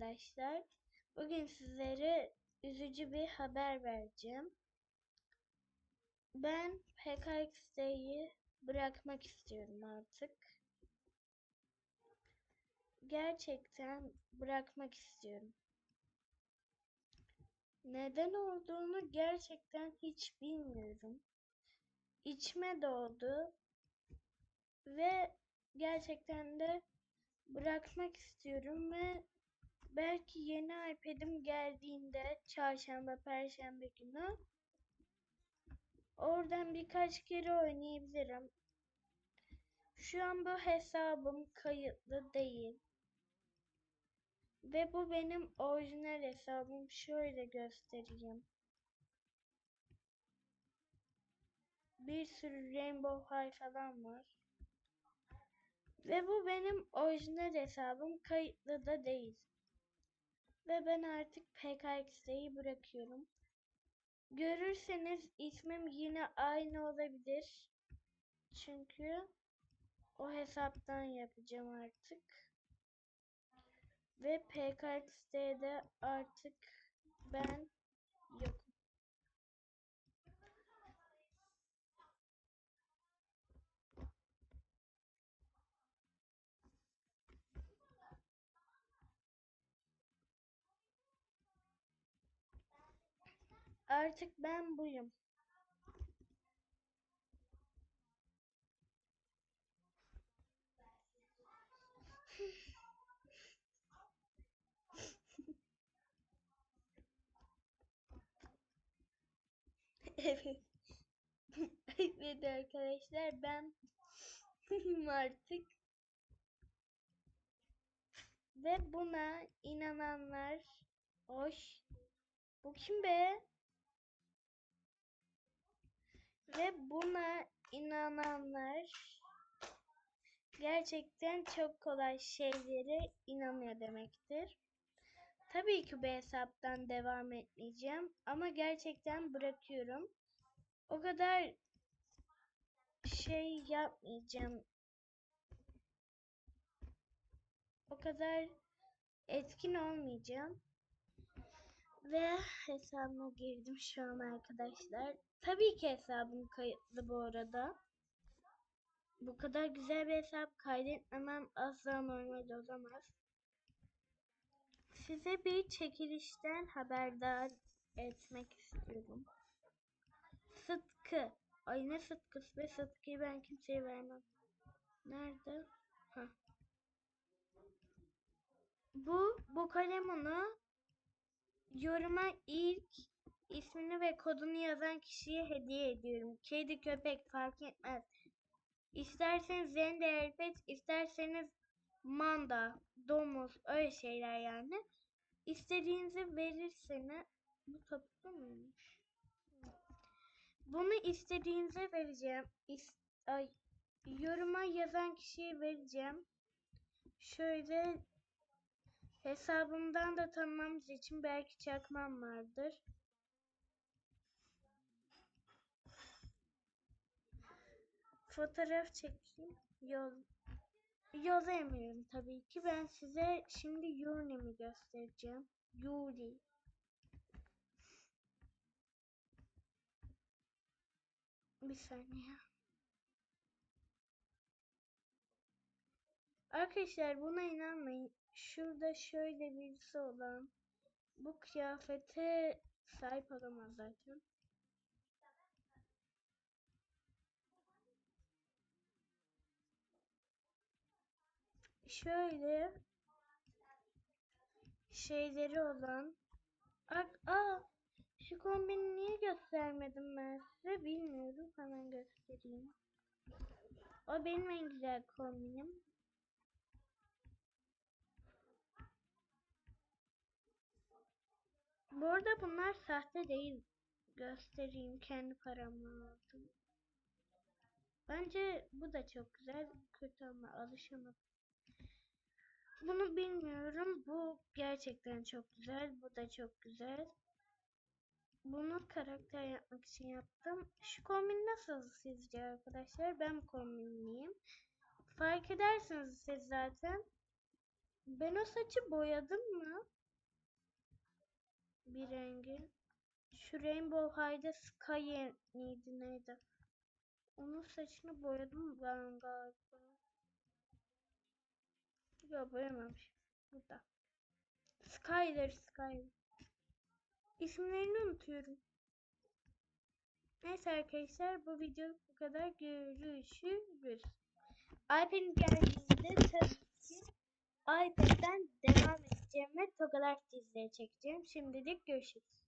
arkadaşlar. Bugün sizlere üzücü bir haber vereceğim. Ben PKX'yi bırakmak istiyorum artık. Gerçekten bırakmak istiyorum. Neden olduğunu gerçekten hiç bilmiyorum. İçime doğdu ve gerçekten de bırakmak istiyorum ve belki yeni iPad'im geldiğinde çarşamba perşembe günü oradan birkaç kere oynayabilirim. Şu an bu hesabım kayıtlı değil. Ve bu benim orijinal hesabım. Şöyle göstereyim. Bir sürü Rainbow High falan var. Ve bu benim orijinal hesabım kayıtlı da değil. Ve ben artık PKX'yi bırakıyorum. Görürseniz ismim yine aynı olabilir. Çünkü o hesaptan yapacağım artık. Ve PKX'de artık ben yokum. Artık ben buyum. evet. evet arkadaşlar ben buyum artık. Ve buna inananlar hoş. Bu kim be? Ve buna inananlar gerçekten çok kolay şeylere inanıyor demektir. Tabii ki bu hesaptan devam etmeyeceğim ama gerçekten bırakıyorum. O kadar şey yapmayacağım. O kadar etkin olmayacağım. Ve hesabıma girdim şu an arkadaşlar. Tabii ki hesabım kayıtlı bu arada. Bu kadar güzel bir hesap kaydetmemem asla normal olamaz. Size bir çekilişten haberdar etmek istiyorum. Sıtkı. Ay ne Sıtkısı be Sıtkı'yı ben kimseye vermem. Nerede? Heh. Bu, bu kalem onu yoruma ilk ismini ve kodunu yazan kişiye hediye ediyorum. Kedi, köpek fark etmez. İsterseniz Zender pet, isterseniz manda, domuz öyle şeyler yani. İstediğinizi verirseniz bu toplu muymuş? Bunu istediğinize vereceğim. İst Ay, yoruma yazan kişiye vereceğim. Şöyle hesabımdan da tanımamız için belki çakmam vardır. Fotoğraf çekeyim. Yol yollayamıyorum tabii ki. Ben size şimdi Yuri'mi göstereceğim. Yuri. Bir saniye. Arkadaşlar buna inanmayın. Şurada şöyle birisi olan bu kıyafete sahip olamaz zaten. Şöyle şeyleri olan Aa, şu kombini niye göstermedim ben size bilmiyorum. Hemen göstereyim. O benim en güzel kombinim. Bu arada bunlar sahte değil. Göstereyim. Kendi paramla aldım. Bence bu da çok güzel. Kötü ama alışamadım. Bunu bilmiyorum. Bu gerçekten çok güzel. Bu da çok güzel. Bunu karakter yapmak için yaptım. Şu kombin nasıl sizce arkadaşlar? Ben kombinliyim. Fark edersiniz siz zaten. Ben o saçı boyadım mı? Bir rengin. Şu Rainbow High'da Sky miydi neydi? Onun saçını boyadım ben galiba. Yok boyamamışım. Burada. Skyler Skyler. İsimlerini unutuyorum. Neyse arkadaşlar bu video bu kadar. Görüşürüz. iPad'in geldiğinde tabii ki iPad'den devam edeceğim ve Togalar dizleri çekeceğim. Şimdilik görüşürüz.